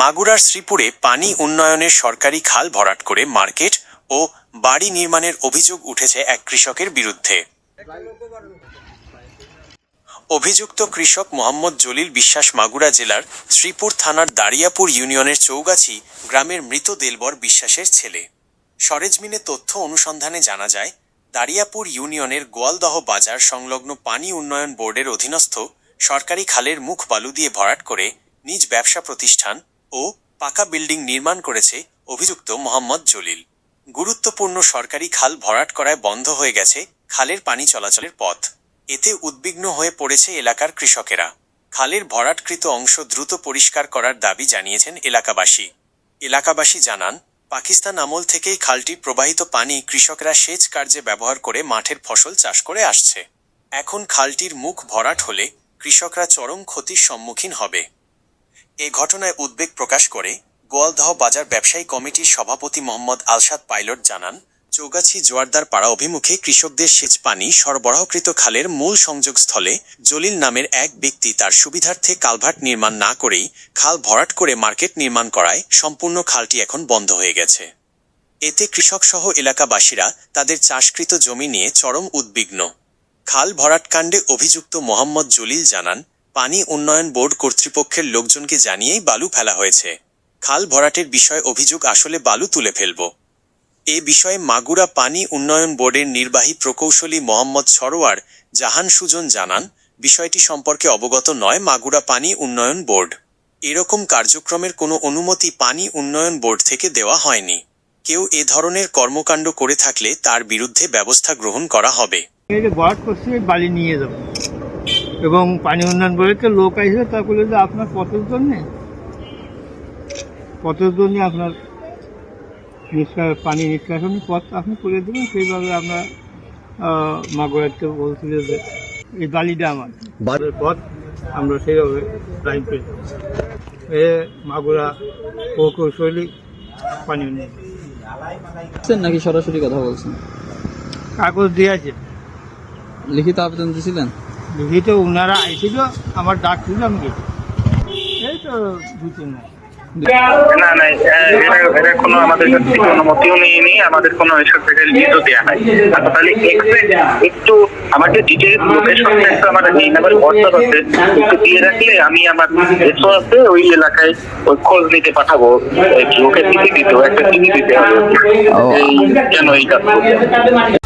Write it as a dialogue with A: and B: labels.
A: মাগুরার শ্রীপুরে পানি উন্নয়নের সরকারি খাল ভরাট করে মার্কেট ও বাড়ি নির্মাণের অভিযোগ উঠেছে এক কৃষকের বিরুদ্ধে। অভিযুক্ত কৃষক মোহাম্মদ জলিল বিশ্বাস মাগুরা জেলার শ্রীপুর থানার দারিয়াপুর ইউনিয়নের চৌগাছি গ্রামের মৃত দেলবর বিশ্বাসের ছেলে। সরেজমিনে তথ্য অনুসন্ধানে জানা যায় দারিয়াপুর ইউনিয়নের গোয়ালদহ বাজার সংলগ্ন পানি উন্নয়ন বোর্ডের অধীনস্থ সরকারি খালের মুখ বালু দিয়ে ভরাট করে নিজ ব্যবসা প্রতিষ্ঠান ও পাকা বিল্ডিং নির্মাণ করেছে অভিযুক্ত মোহাম্মদ জলিল। গুরুত্বপূর্ণ সরকারি খাল ভরাট করায় বন্ধ হয়ে গেছে খালের পানি চলাচলের পথ। এতে উদ্বিগ্ন হয়ে পড়েছে এলাকার কৃষকেরা। খালের ভরাটকৃত অংশ দ্রুত পরিষ্কার করার দাবি জানিয়েছেন এলাকাবাসী। এলাকাবাসী জানান, পাকিস্তান আমল থেকেই খালটি প্রবাহিত পানি কৃষকরা সেচ কার্যে ব্যবহার করে মাঠের ফসল চাষ করে আসছে। এখন খালটির মুখ ভরাট হলে কৃষকরা চরম ক্ষতির সম্মুখীন হবে। এ ঘটনায় উদ্বেগ প্রকাশ করে গোয়ালদহ বাজার ব্যবসায়ী কমিটির সভাপতি মোহাম্মদ আলসাদ পাইলট জানান, চৌগাছি জোয়ারদার পাড়া অভিমুখে কৃষকদের সেচ পানি সরবরাহকৃত খালের মূল সংযোগস্থলে জলিল নামের এক ব্যক্তি তার সুবিধার্থে কালভার্ট নির্মাণ না করেই খাল ভরাট করে মার্কেট নির্মাণ করায় সম্পূর্ণ খালটি এখন বন্ধ হয়ে গেছে। এতে কৃষকসহ এলাকাবাসীরা তাদের চাষকৃত জমি নিয়ে চরম উদ্বিগ্ন। খাল ভরাটকাণ্ডে অভিযুক্ত মোহাম্মদ জলিল জানান পানি উন্নয়ন বোর্ড কর্তৃপক্ষের লোকজনকে জানিয়েই বালু ফেলা হয়েছে। খাল ভরাটের বিষয়ে অভিযোগ আসলে বালু তুলে ফেলব। এ বিষয়ে মাগুরা পানি উন্নয়ন বোর্ডের নির্বাহী প্রকৌশলী মোহাম্মদ সরোয়ার জাহান সুজন জানান, বিষয়টি সম্পর্কে অবগত নয় মাগুরা পানি উন্নয়ন বোর্ড। এরকম কার্যক্রমের কোনো অনুমতি পানি উন্নয়ন বোর্ড থেকে দেওয়া হয়নি। কেউ এ ধরনের কর্মকাণ্ড করে থাকলে তার বিরুদ্ধে ব্যবস্থা গ্রহণ করা হবে।
B: বালি নিয়ে যাব। এবং পানি উন্নয়ন বলেছে লোক আসবে তা বলে যে আপনার পথের জন্যে। পথের জন্য আপনার নিষ্কাশ পানি নিষ্কাশনের পথ আপনি করে দেবেন সেইভাবে আমরা মাগুরাতে বলছিল যে এই বালিটা আমার। পথ আমরা সেইভাবে লাইন পেয়ে এ মাগুরা প্রকৌশলী পানি উন্নয়ন।
C: নাকি সরাসরি কথা বলছেন?
B: কাগজ দিয়েছে।
C: লিখিত আবেদন দিয়েছিলেন?
B: লিখিত ওনারা আইছিল আমার ডাক ছিল আমি গেছি। এই তো দু তিন মাস।
D: না এটা এটা কোনো আমাদের থেকে অনুমতিও আমাদের কোনো এসব থেকে লিজও দেওয়া আচ্ছা তাহলে একটু আমার যে ডিটেলস লোকেশনটা একটু আমার এই নাম্বার হোয়াটসঅ্যাপ আছে একটু দিয়ে রাখলে আমি আমার এসও আছে ওই এলাকায় ওই খোঁজ নিতে পাঠাবো ওকে চিঠি দিতে হবে, একটা চিঠি দিতে হবে। এই কেন এই কাজ